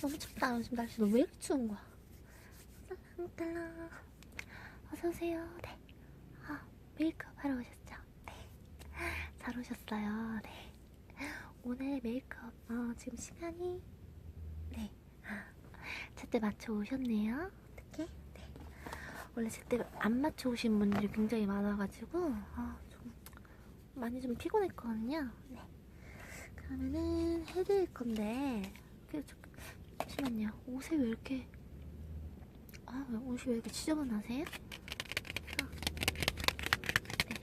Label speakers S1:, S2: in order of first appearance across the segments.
S1: 너무 춥다. 요즘 날씨 너무 왜 이렇게 추운 거야? 딸랑딸랑. 어서오세요. 네. 아, 메이크업 하러 오셨죠? 네. 잘 오셨어요. 네. 오늘 메이크업, 어, 지금 시간이, 네. 아, 제때 맞춰 오셨네요. 어떻게? 네. 원래 제때 안 맞춰 오신 분들이 굉장히 많아가지고, 아, 좀, 많이 좀 피곤했거든요. 네. 그러면은 해드릴 건데, 잠시만요. 옷에 왜 이렇게, 아, 왜 옷이 왜 이렇게 지저분하세요? 아, 네.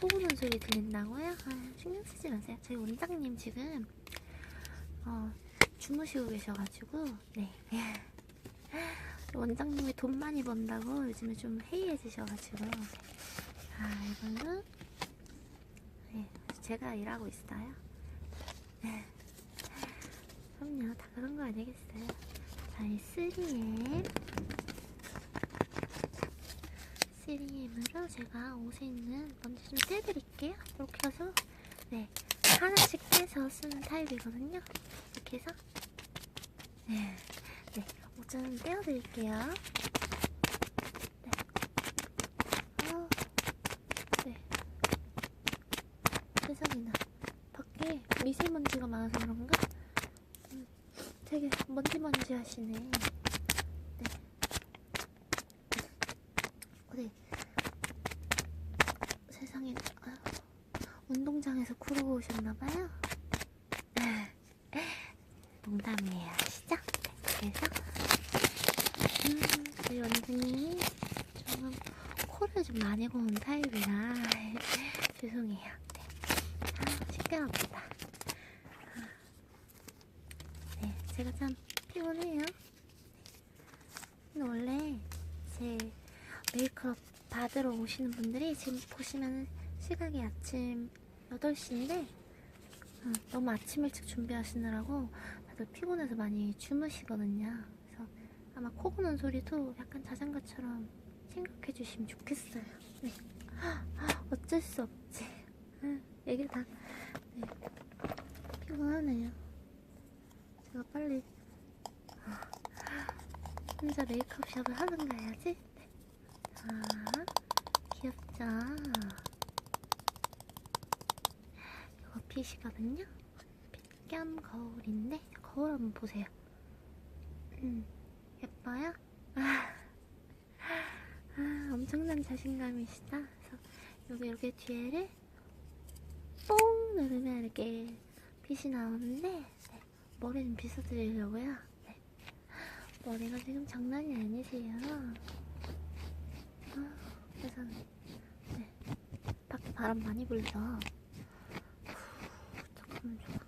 S1: 소고는 소리 들린다고요? 아, 신경 쓰지 마세요. 저희 원장님 지금, 어, 주무시고 계셔가지고, 네. 원장님이 돈 많이 번다고 요즘에 좀 해이해지셔가지고, 네. 아, 이걸로, 네. 제가 일하고 있어요. 네. 그럼요, 다 그런 거 아니겠어요. 자, 이 3M. 3M으로 제가 옷에 있는 먼지 좀 떼드릴게요. 이렇게 해서, 네. 하나씩 떼서 쓰는 타입이거든요. 이렇게 해서, 네. 네. 옷 좀 떼어드릴게요. 네. 어, 네. 세상에나. 밖에 미세먼지가 많아서 그런가? 음, 되게 먼지먼지 하시네. 네. 어, 네. 세상에, 아유, 운동장에서 구르고 오셨나봐요. 네. 농담이에요, 아시죠? 네, 그래서, 음, 저희 원장님이 조금 코를 좀 많이 고는 타입이라 죄송해요. 네. 아, 시끄럽다. 아, 네, 제가 참 피곤해요. 근데 원래 제 메이크업 받으러 오시는 분들이 지금 보시면 시각이 아침 8시인데 어, 너무 아침 일찍 준비하시느라고 다들 피곤해서 많이 주무시거든요. 그래서 아마 코 고는 소리도 약간 자장가처럼 생각해 주시면 좋겠어요. 네. 어쩔 수 없지. 응, 얘기를 다. 네. 피곤하네요. 제가 빨리 혼자 메이크업 샵을 하든가 해야지. 네. 자, 귀엽죠? 이거 핏이거든요. 핏겸 거울인데 거울 한번 보세요. 음, 예뻐요? 아, 아, 엄청난 자신감이시다. 그래서 여기 이렇게 뒤에를 뽕 누르면 이렇게 빛이 나오는데 네, 머리 좀 빗어드리려고요. 네. 머리가 지금 장난이 아니세요. 아, 그래서 네. 밖에 바람 많이 불죠. 후, 잠깐만 좋아.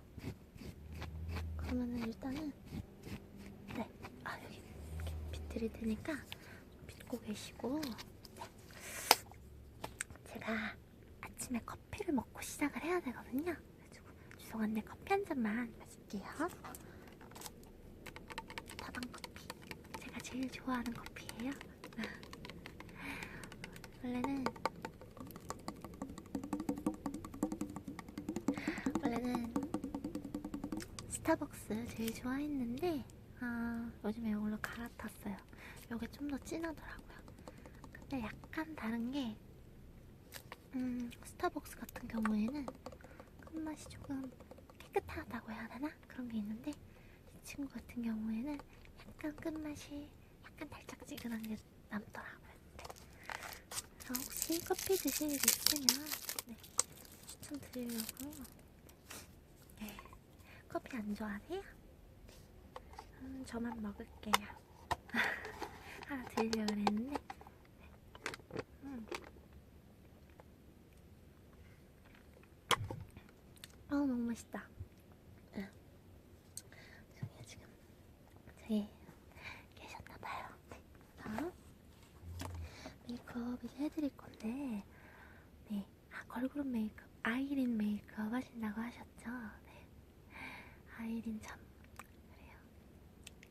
S1: 그러면은 일단은 네, 아 여기 이렇게 빛 드릴 테니까 좀 빗고 계시고 네. 제가 아침에 커피를 먹고 시작을 해야 되거든요. 그래가지고 죄송한데 커피 한 잔만 마실게요. 다방 커피. 제가 제일 좋아하는 커피예요. 원래는 원래는 스타벅스 제일 좋아했는데 아, 요즘에 이걸로 갈아탔어요. 이게 좀더 진하더라고요. 근데 약간 다른 게 음, 스타벅스 같은 경우에는 끝맛이 조금 깨끗하다고 해야 되나? 그런 게 있는데 이 친구 같은 경우에는 약간 끝맛이 달짝지근한 게 남더라고요. 네. 그래서 혹시 커피 드실 일 있으면 네, 추천드리려고 네. 커피 안 좋아하세요? 네. 음, 저만 먹을게요. 하나 드리려고 그랬는데 음. 아 너무 맛있다. 응. 저기 지금 저기 계셨나봐요. 네. 자, 메이크업 이제 해드릴 건데, 네. 아 걸그룹 메이크업, 아이린 메이크업 하신다고 하셨죠? 네. 아이린 참 그래요.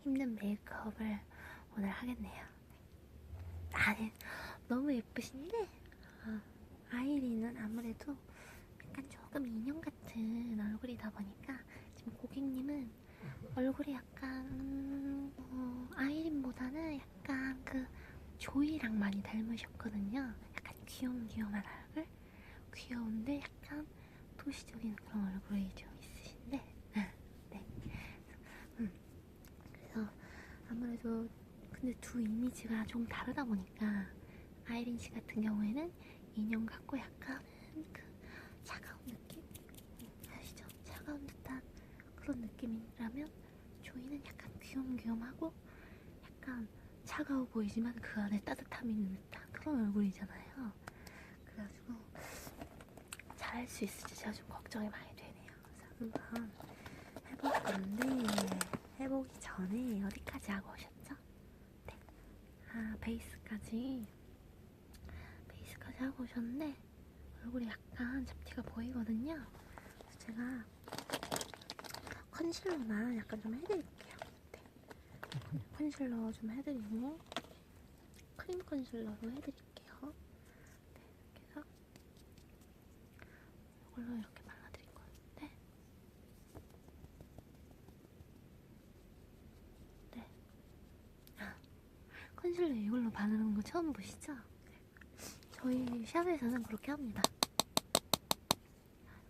S1: 힘든 메이크업을 오늘 하겠네요. 네. 아니 너무 예쁘신데 아, 아이린은 아무래도 약간 조금 인형 같은 얼굴이다 보니까 지금 고객님은 얼굴이 약간 음, 어, 아이린보다는 약간 그 조이랑 많이 닮으셨거든요. 약간 귀염귀염한 얼굴, 귀여운데 약간 도시적인 그런 얼굴이 좀 있으신데, 네. 음, 그래서 아무래도 근데 두 이미지가 좀 다르다 보니까 아이린 씨 같은 경우에는 인형 같고 약간은 그 차가운 느낌 음, 아시죠? 차가운 듯한 그런 느낌이라면 조이는 약간 귀염귀염하고 약간 차가워 보이지만 그 안에 따뜻함이 있는 듯한 그런 얼굴이잖아요. 그래가지고 잘할 수 있을지 제가 좀 걱정이 많이 되네요. 그래서 한번 해볼 건데 해보기 전에 어디까지 하고 오셨죠? 네. 아 베이스까지 베이스까지 하고 오셨는데 얼굴이 약간 잡티가 보이거든요. 그래서 제가 컨실러만 약간 좀 해드릴게요. 네. 컨실러 좀 해드리고 크림 컨실러로 해드릴게요. 네, 이렇게 해서 이걸로 이렇게 발라드릴 건데 네. 아, 컨실러 이걸로 바르는 거 처음 보시죠? 저희 샵에서는 그렇게 합니다.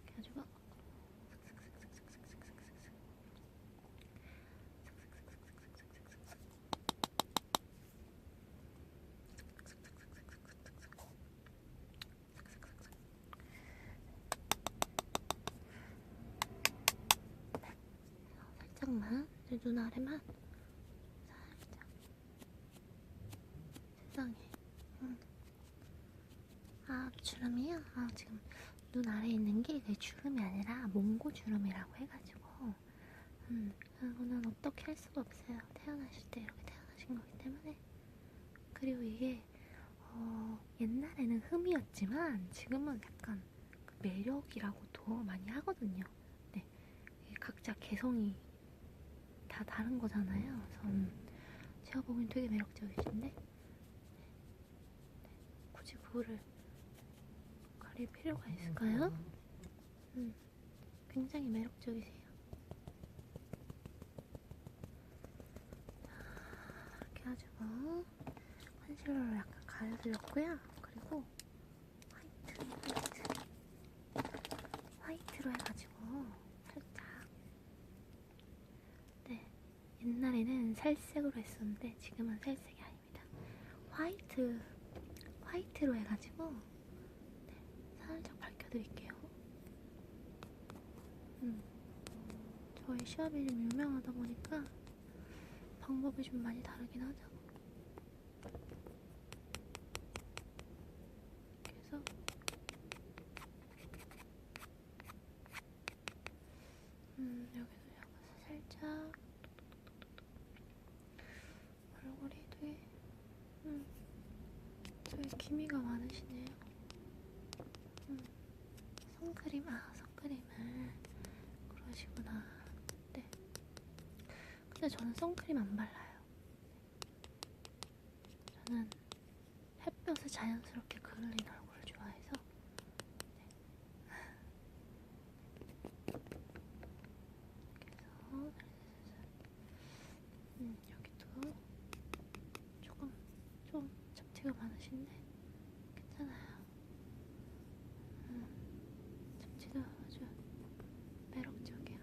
S1: 이렇게 해가지고 살짝만. 내 눈 아래만. 살짝. 세상에. 음. 아 주름이요? 아 지금 눈 아래에 있는 게 그게 주름이 아니라 몽고 주름이라고 해가지고. 음 그거는 어떻게 할 수가 없어요. 태어나실 때 이렇게 태어나신 거기 때문에. 그리고 이게 어, 옛날에는 흠이었지만 지금은 약간 그 매력이라고도 많이 하거든요. 네. 각자 개성이 다 다른 거잖아요 그래서 음, 제가 보기엔 되게 매력적이신데 네. 굳이 그거를 가릴 필요가 있을까요? 음, 굉장히 매력적이세요. 자, 이렇게 가지고 컨실러로 약간 가려드렸고요. 그리고 화이트, 화이트, 화이트로 해가지고 살짝 네, 옛날에는 살색으로 했었는데 지금은 살색이 아닙니다. 화이트, 화이트로 해가지고 살짝 밝혀드릴게요. 음, 저희 시합이 좀 유명하다 보니까 방법이 좀 많이 다르긴 하죠. 음, 여기도 약간 살짝 얼굴이 되게 음, 되게 기미가 많으시네요. 선크림, 아, 선크림을 그러시구나. 네. 근데 저는 선크림 안 발라요. 저는 햇볕에 자연스럽게 그을린 얼굴을 좋아해서. 네. 그래서, 음, 여기도 조금, 좀 잡티가 많으신데, 괜찮아요. 잡지도 아주 매력적이야.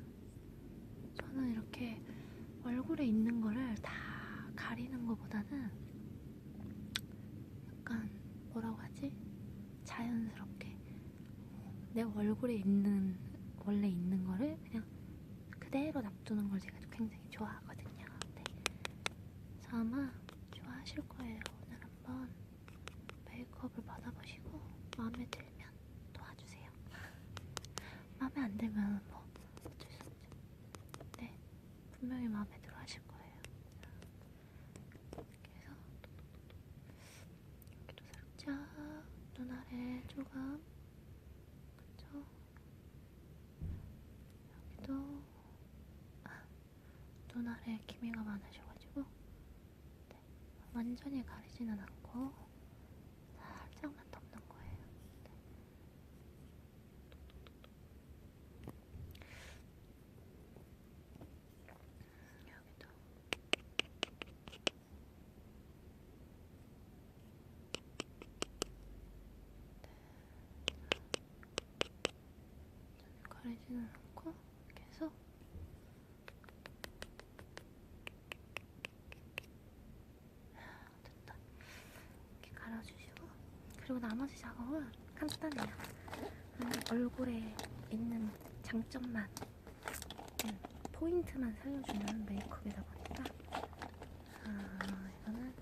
S1: 저는 이렇게 얼굴에 있는 거를 다 가리는 것보다는 약간 뭐라고 하지? 자연스럽게 내 얼굴에 있는 원래 있는 거를 그냥 그대로 놔두는 걸 제가 굉장히 좋아하거든요. 네. 그래서 아마 좋아하실 거예요. 오늘 한번 메이크업을 받아보시고 마음에 들면 도와주세요. 마음에 안 들면 뭐 어쩔 수 없죠. 네, 분명히 마음에 들어 하실 거예요. 그래서 여기도 살짝 눈 아래 조금 그쵸? 여기도 아, 눈 아래 기미가 많으셔가지고 네, 완전히 가리지는 않고 살짝만 덮는 거예요. 네. 바르 지는 않고 계속 됐다. 이렇게 갈아주시고 그리고 나머지 작업은 간단해요. 음, 얼굴에 있는 장점만 음, 포인트만 살려주는 메이크업이다 보니까 아, 이거는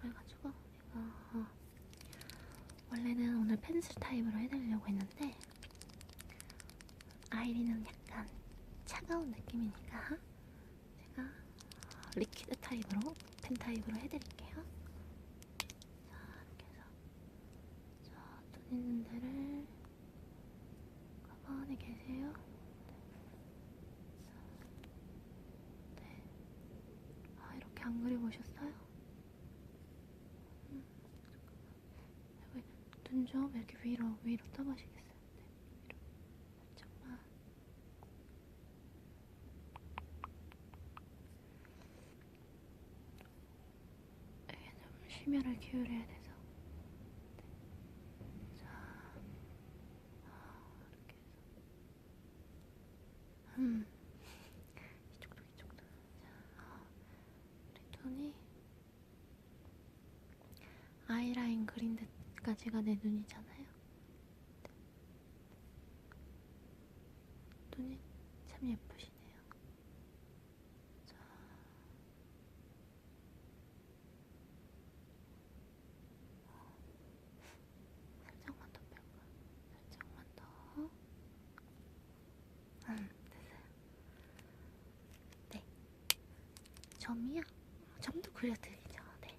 S1: 그래가지고 이거 어, 원래는 오늘 펜슬 타입으로 해드리려고 했는데 아이리는 약간 차가운 느낌이니까 제가 어, 리퀴드 타입으로 펜 타입으로 해드릴게요. 자 이렇게 해서 자눈 있는 데를 가만히 계세요. 네. 아 이렇게 안 그려보셨어요? 음, 잠깐만. 눈좀 이렇게 위로 위로 떠보시겠어요? 네, 위로 살짝만. 이게 좀 심혈을 기울여야 돼서. 네. 자, 아, 이렇게 해서. 음, 이쪽도 이쪽도. 자, 아, 우리 눈이 그린 데까지가 내 눈이잖아요. 눈이 참 예쁘시네요. 자, 살짝만 더 뺄까? 살짝만 더. 음, 됐어요. 네. 점이요? 점도 그려드리죠. 네.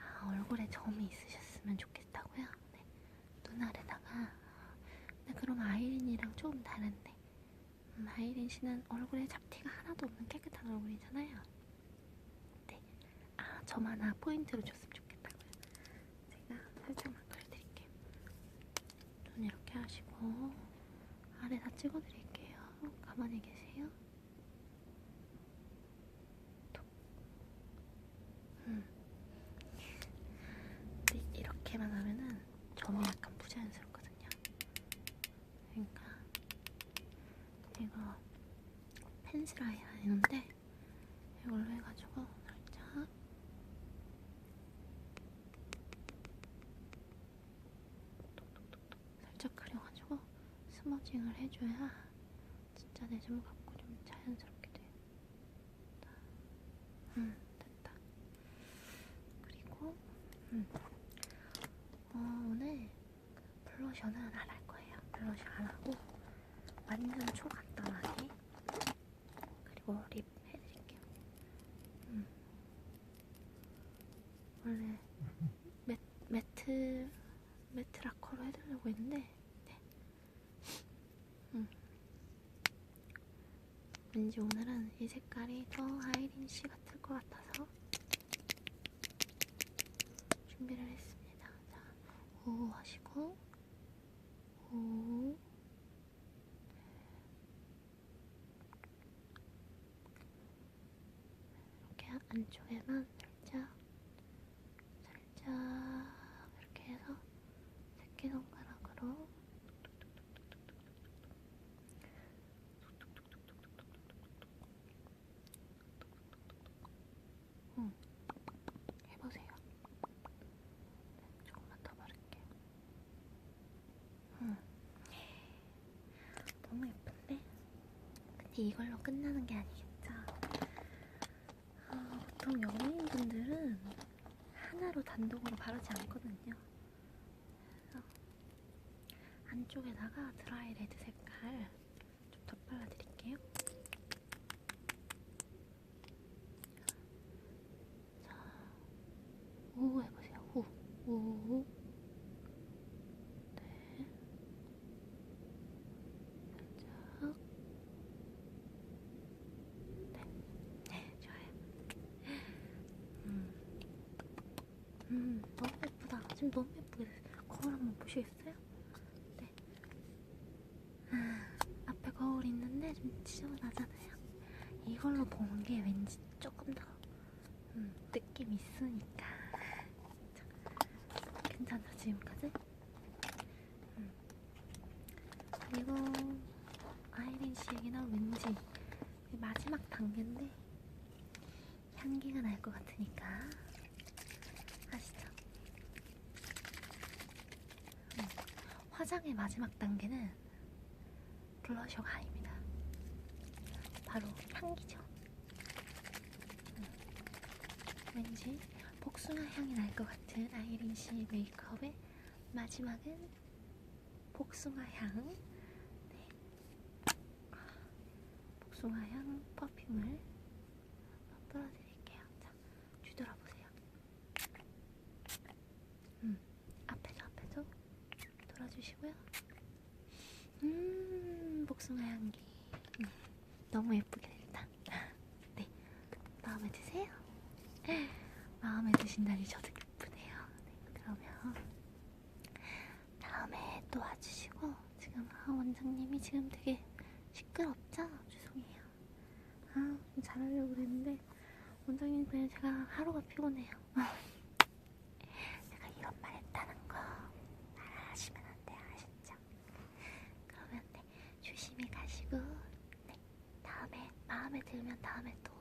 S1: 아, 얼굴에 점이 있으셨 으면 좋겠다고요? 네. 눈 아래다가. 네, 그럼 아이린이랑 조금 다른데. 음, 아이린 씨는 얼굴에 잡티가 하나도 없는 깨끗한 얼굴이잖아요. 네. 아, 점 하나 포인트로 줬으면 좋겠다고요. 제가 살짝만 그려드릴게요. 눈 이렇게 하시고, 아래 다 찍어드릴게요. 가만히 계세요. 톡. 음. 근데 이렇게만 하면은 점이 약간 부자연스럽거든요. 그러니까 이거 펜슬 아이라이너인데 이걸로 해가지고 살짝 살짝 그려가지고 스머징을 해줘야 진짜 내점 같고 좀 자연스럽게. 자, 음, 됐다. 그리고 음, 어, 오늘 블러셔는 안할 거예요. 블러셔 안 하고 완전 초간단하게 그리고 립 해드릴게요. 음. 원래 매, 매트 매트 라커로 해드리려고 했는데 네. 음. 왠지 오늘은 이 색깔이 더 아이린 씨 같을 것 같아서 준비를 했습니다. 자, 오 하시고 오 이렇게 안쪽에만 살짝 살짝 이렇게 해서 새끼손가락으로 응. 해보세요. 네, 조금만 더 바를게요. 응. 너무 예쁜데? 근데 이걸로 끝나는 게 아니겠죠? 아, 보통 연예인분들은 하나로 단독으로 바르지 않거든요. 그래서 안쪽에다가 드라이 레드 색깔 좀 덧발라드릴게요. 자, 오 해보세요. 오, 오. 네. 살짝. 네. 네, 좋아요. 음. 음, 너무 예쁘다. 지금 너무 예쁘게 됐어요. 거울 한번 보시겠어요? 네. 아, 앞에 거울 있는데 좀 지저분하잖아요. 이걸로 보는 게 왠지 조금 더 음, 느낌 있으니까. 잠깐. 지금까지. 음. 그리고 아이린 씨에게는 왠지 이 마지막 단계인데 향기가 날 것 같으니까 아시죠? 음. 화장의 마지막 단계는 블러셔가 아닙니다. 바로 향기죠. 음. 왠지 복숭아 향이 날 것 같은 아이린 씨 메이크업의 마지막은 복숭아 향. 네. 복숭아 향 퍼퓸을 뿌려드릴게요. 자, 뒤돌아보세요. 음, 앞에도 앞에도 돌아주시고요. 음, 복숭아 향기. 음, 너무 예쁘게 됐다. 네, 마음에 드세요? 마음에 드신다니 저도 기쁘네요. 네, 그러면 다음에 또 와주시고 지금 아, 원장님이 지금 되게 시끄럽죠? 죄송해요. 아, 좀 잘하려고 그랬는데 원장님 그냥 제가 하루가 피곤해요. 제가 이런 말 했다는 거 말하시면 안 돼요. 아셨죠? 그러면 네, 조심히 가시고 네, 다음에 마음에 들면 다음에 또.